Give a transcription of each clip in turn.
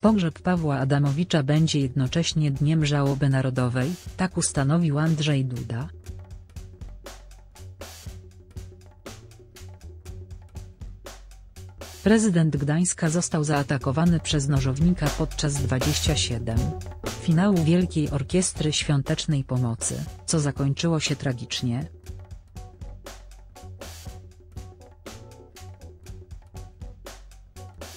Pogrzeb Pawła Adamowicza będzie jednocześnie Dniem Żałoby Narodowej, tak ustanowił Andrzej Duda. Prezydent Gdańska został zaatakowany przez nożownika podczas 27. finału Wielkiej Orkiestry Świątecznej Pomocy, co zakończyło się tragicznie.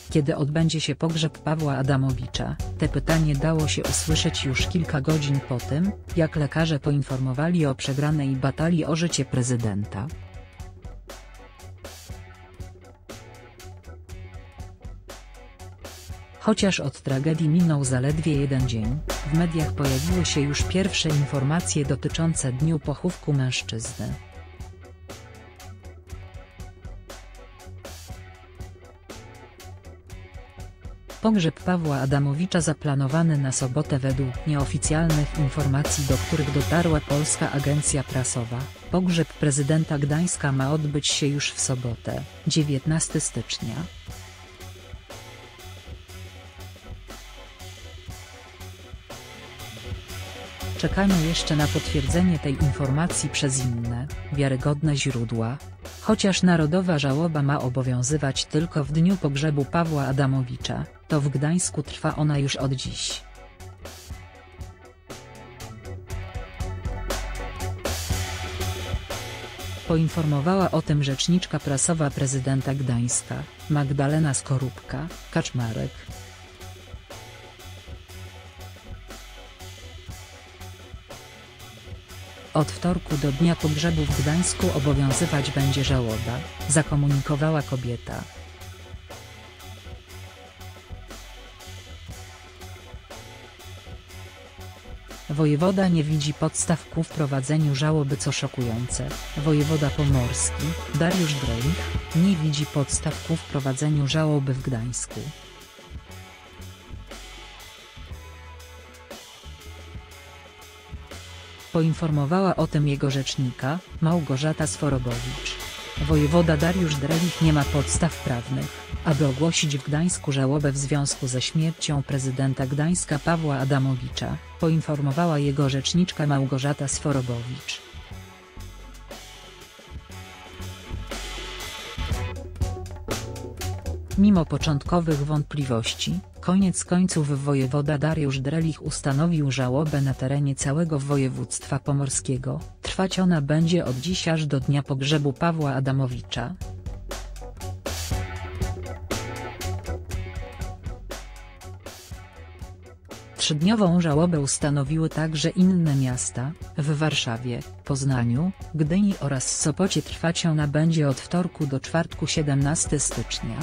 Kiedy odbędzie się pogrzeb Pawła Adamowicza, te pytanie dało się usłyszeć już kilka godzin po tym, jak lekarze poinformowali o przegranej batalii o życie prezydenta. Chociaż od tragedii minął zaledwie jeden dzień, w mediach pojawiły się już pierwsze informacje dotyczące dniu pochówku mężczyzny. Pogrzeb Pawła Adamowicza zaplanowany na sobotę według nieoficjalnych informacji do których dotarła polska agencja prasowa, pogrzeb prezydenta Gdańska ma odbyć się już w sobotę, 19 stycznia. Czekano jeszcze na potwierdzenie tej informacji przez inne, wiarygodne źródła, chociaż narodowa żałoba ma obowiązywać tylko w dniu pogrzebu Pawła Adamowicza, to w Gdańsku trwa ona już od dziś. Poinformowała o tym rzeczniczka prasowa prezydenta Gdańska, Magdalena Skorupka-Kaczmarek. Od wtorku do dnia pogrzebu w Gdańsku obowiązywać będzie żałoba, zakomunikowała kobieta. Wojewoda nie widzi podstaw ku wprowadzeniu żałoby co szokujące, wojewoda pomorski, Dariusz Drelich, nie widzi podstaw ku wprowadzeniu żałoby w Gdańsku. Poinformowała o tym jego rzecznika, Małgorzata Sforobowicz. Wojewoda Dariusz Drelich nie ma podstaw prawnych, aby ogłosić w Gdańsku żałobę w związku ze śmiercią prezydenta Gdańska Pawła Adamowicza, poinformowała jego rzeczniczka Małgorzata Sforobowicz. Mimo początkowych wątpliwości, koniec końców wojewoda Dariusz Drelich ustanowił żałobę na terenie całego województwa pomorskiego, trwać ona będzie od dziś aż do dnia pogrzebu Pawła Adamowicza. Trzydniową żałobę ustanowiły także inne miasta, w Warszawie, Poznaniu, Gdyni oraz Sopocie trwać ona będzie od wtorku do czwartku 17 stycznia.